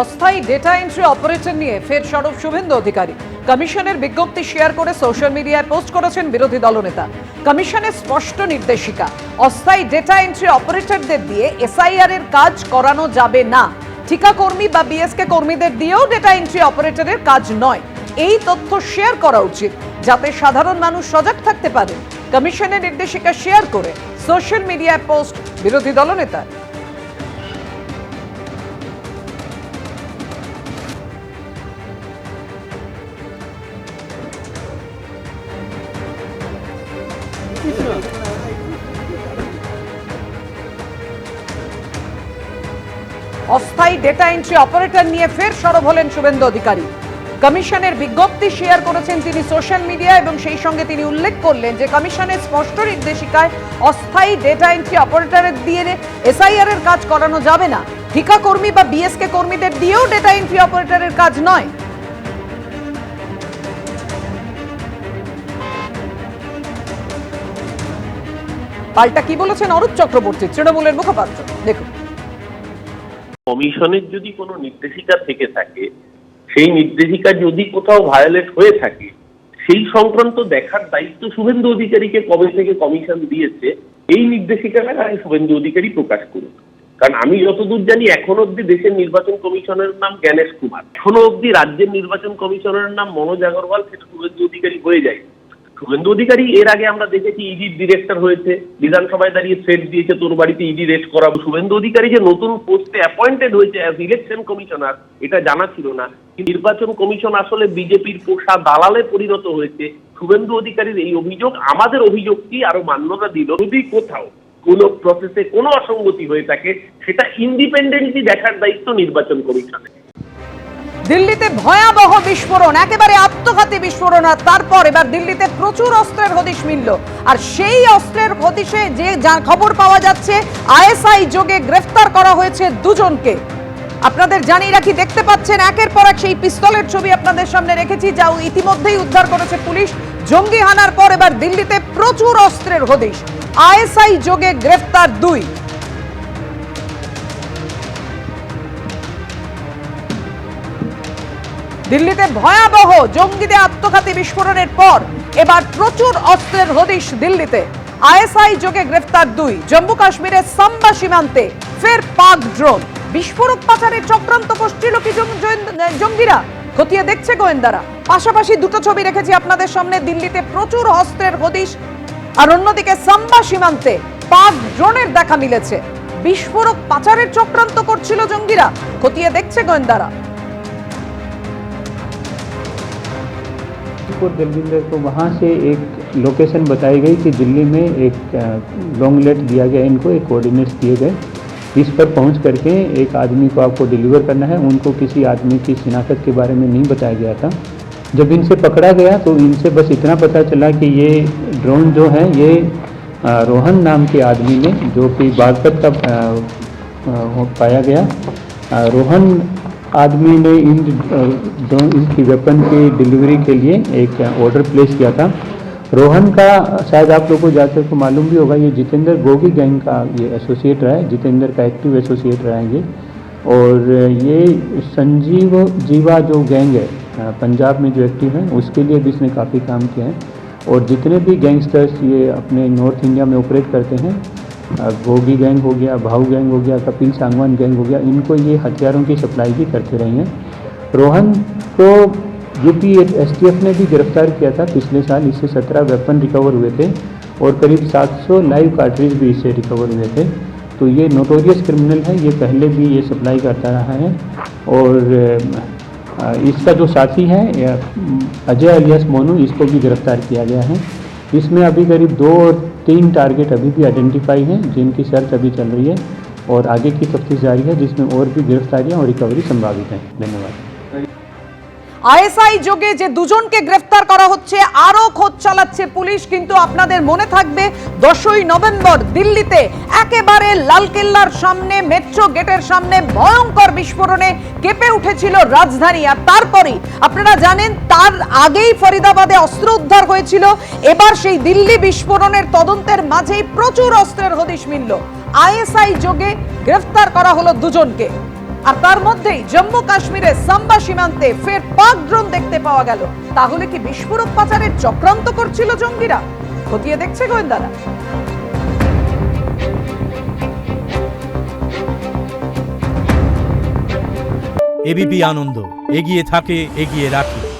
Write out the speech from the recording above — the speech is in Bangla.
অস্থায়ী ডেটা এন্ট্রি অপারেটর নিয়ে ফের সরব শুভেন্দু অধিকারী। কমিশনের বিজ্ঞপ্তি শেয়ার করে সোশ্যাল মিডিয়ায় পোস্ট করেছেন বিরোধী দলনেতা। কমিশনের স্পষ্ট নির্দেশিকা, অস্থায়ী ডেটা এন্ট্রি অপারেটরদের দিয়ে এসআইআর এর কাজ করানো যাবে না। ঠিকা কর্মী বা বিএসকে কর্মীদের দিয়েও ডেটা এন্ট্রি অপারেটরের কাজ নয়। এই তথ্য শেয়ার করা উচিত, যাতে সাধারণ মানুষ সজাগ থাকতে পারে। কমিশনের নির্দেশিকা শেয়ার করে সোশ্যাল মিডিয়ায় পোস্ট বিরোধী দলনেতা অস্থায়ী ডেটা এন্ট্রি অপারেটর নিয়ে ফের সরব হলেন শুভেন্দু অধিকারী। কমিশনের বিজ্ঞপ্তি শেয়ার করেছেন তিনি সোশ্যাল মিডিয়া এবং সেই সঙ্গে তিনি উল্লেখ করলেন যে কমিশনের স্পষ্ট নির্দেশিকায় অস্থায়ী ডেটা এন্ট্রি অপারেটরের দিয়ে এসআইআর এর কাজ করানো যাবে না। ঠিকা কর্মী বা বিএসকে কর্মীদের দিয়েও ডেটা এন্ট্রি অপারেটরের কাজ নয়। পাল্টা কি বলেছেন অরূপ চক্রবর্তী, তৃণমূলের মুখপাত্র? দেখুন। কমিশনের যদি কোনো নির্দেশিকা থেকে থাকে, সেই নির্দেশিকা যদি কোথাও ভায়োলেট হয়ে থাকে, সেই সংক্রান্ত দেখার দায়িত্ব শুভেন্দু অধিকারীকে কবে থেকে কমিশন দিয়েছে, এই নির্দেশিকাটা আগে শুভেন্দু অধিকারী প্রকাশ করুন কারণ আমি যতদূর জানি, এখনও অব্দি দেশের নির্বাচন কমিশনের নাম জ্ঞানেশ কুমার। এখনও অব্দি রাজ্যের নির্বাচন কমিশনের নাম মনোজ আগরওয়াল, সেটা শুভেন্দু অধিকারী হয়ে যায় শুভেন্দু অধিকারী, এর আগে আমরা দেখেছি ইডির ডিরেক্টর হয়েছে, বিধানসভায় দাঁড়িয়ে থ্রেট দিয়েছে, তোর বাড়িতে ইডি রেস্ট করাবো। শুভেন্দু অধিকারী যে নতুন পোস্টে অ্যাপয়েন্টেড হয়েছে অ্যাজ ইলেকশন কমিশনার এটা জানা ছিল না। নির্বাচন কমিশন আসলে বিজেপির পোষা দালালে পরিণত হয়েছে। শুভেন্দু অধিকারীর এই অভিযোগ, আমাদের অভিযোগটি আরও মান্যতা দিল। যদি কোথাও কোনো প্রসেসে কোনো অসঙ্গতি হয়ে থাকে, সেটা ইন্ডিপেন্ডেন্টলি দেখার দায়িত্ব নির্বাচন কমিশনের দিল্লিতে ভয়াবহ বিস্ফোরণ, একেবারে আত্মঘাতী বিস্ফোরণ, আর তারপর এবার দিল্লিতে প্রচুর অস্ত্রের হদিশ মিলল। আর সেই অস্ত্রের হদিশে যে খবর পাওয়া যাচ্ছে, আইএসআই যোগে গ্রেফতার করা হয়েছে দুজনকে। আপনাদের জানিয়ে রাখি, দেখতে পাচ্ছেন একের পর এক সেই পিস্তলের ছবি আপনাদের সামনে রেখেছি, যা ইতিমধ্যেই উদ্ধার করেছে পুলিশ। জঙ্গি হানার পর এবার দিল্লিতে প্রচুর অস্ত্রের হদিশ। আইএসআই যোগে গ্রেফতার দুই। দিল্লিতে ভয়াবহ জঙ্গিদের আত্মঘাতী বিস্ফোরণের পর এবার প্রচুর অস্ত্রের হদিশ দিল্লিতে। আইএসআই যোগে গ্রেফতার দুই। জম্মু কাশ্মীরের সাম্বা সীমান্তে ফের পাক ড্রোন। বিস্ফোরক পাচারের চক্রান্ত করছিল কি জঙ্গিরা? খতিয়ে দেখছে গোয়েন্দারা। পাশাপাশি দুটো ছবি রেখেছি আপনাদের সামনে। দিল্লিতে প্রচুর অস্ত্রের হদিশ। আর অন্যদিকে সাম্বা সীমান্তে পাক ড্রোনের দেখা মিলেছে। বিস্ফোরক পাচারের চক্রান্ত করছিল জঙ্গিরা। খতিয়ে দেখছে গোয়েন্দারা। को दिलविंदर को वहाँ से एक लोकेशन बताई गई कि दिल्ली में एक लॉन्ग लेट दिया गया, इनको एक कोऑर्डिनेट्स दिए गए, इस पर पहुँच करके एक आदमी को आपको डिलीवर करना है। उनको किसी आदमी की शिनाख्त के बारे में नहीं बताया गया था। जब इनसे पकड़ा गया तो इनसे बस इतना पता चला कि ये ड्रोन जो है, ये रोहन नाम के आदमी ने, जो कि बागपत का पाया गया। रोहन आदमी ने इन ड्रोन इसकी वेपन की डिलीवरी के लिए एक ऑर्डर प्लेस किया था। रोहन का, शायद आप लोगों को ज़्यादातर को मालूम भी होगा, ये जितेंद्र गोगी गैंग का ये एसोसिएट रहा है, जितेंद्र का एक्टिव एसोसिएट रहा है ये। और ये संजीव जीवा जो गैंग है पंजाब में जो एक्टिव है, उसके लिए भी इसने काफ़ी काम किया है। और जितने भी गैंगस्टर्स ये अपने नॉर्थ इंडिया में ऑपरेट करते हैं गोगी गैंग हो गया, भाऊ गैंग हो गया, कपिल सांगवान गैंग हो गया, इनको ये हथियारों की सप्लाई भी करते रहे हैं। रोहन को यूपी एसटीएफ ने भी गिरफ़्तार किया था, पिछले साल इससे सत्रह वेपन रिकवर हुए थे और करीब 700 लाइव कार्ट्रिज भी इससे रिकवर हुए थे। तो ये नोटोरियस क्रिमिनल है, ये पहले भी ये सप्लाई करता रहा है और इसका जो साथी है अजय अलियास मोनू, इसको भी गिरफ़्तार किया गया है। इसमें अभी करीब दो और तीन टारगेट अभी भी आइडेंटिफाई हैं, जिनकी सर्च अभी चल रही है और आगे की तफ्तीश जारी है, जिसमें और भी गिरफ्तारियाँ और रिकवरी संभावित हैं। धन्यवाद। আইএসআই যোগে যে দুজনকে গ্রেফতার করা হচ্ছে আরও খোঁজ চালাচ্ছে পুলিশ, কিন্তু আপনাদের মনে থাকবে দশই নভেম্বর দিল্লিতে একেবারে লালকেল্লার সামনে, মেট্রো গেটের সামনে ভয়ঙ্কর বিস্ফোরণে কেঁপে উঠেছিল রাজধানী। আর তারপরেই আপনারা জানেন, তার আগেই ফরিদাবাদে অস্ত্র উদ্ধার হয়েছিল। এবার সেই দিল্লি বিস্ফোরণের তদন্তের মাঝেই প্রচুর অস্ত্রের হদিশ মিলল। আইএসআই যোগে গ্রেফতার করা হলো দুজনকে। আর তার মধ্যেই জম্মু কাশ্মীরের সাম্বা সীমান্তে ফের পাক ড্রোন দেখতে পাওয়া গেল। তাহলে কি বিস্ফোরক পাচারের চক্রান্ত করছিল জঙ্গিরা? খতিয়ে দেখছে গোয়েন্দারা। এবিপি আনন্দ, এগিয়ে থাকে, এগিয়ে রাখে।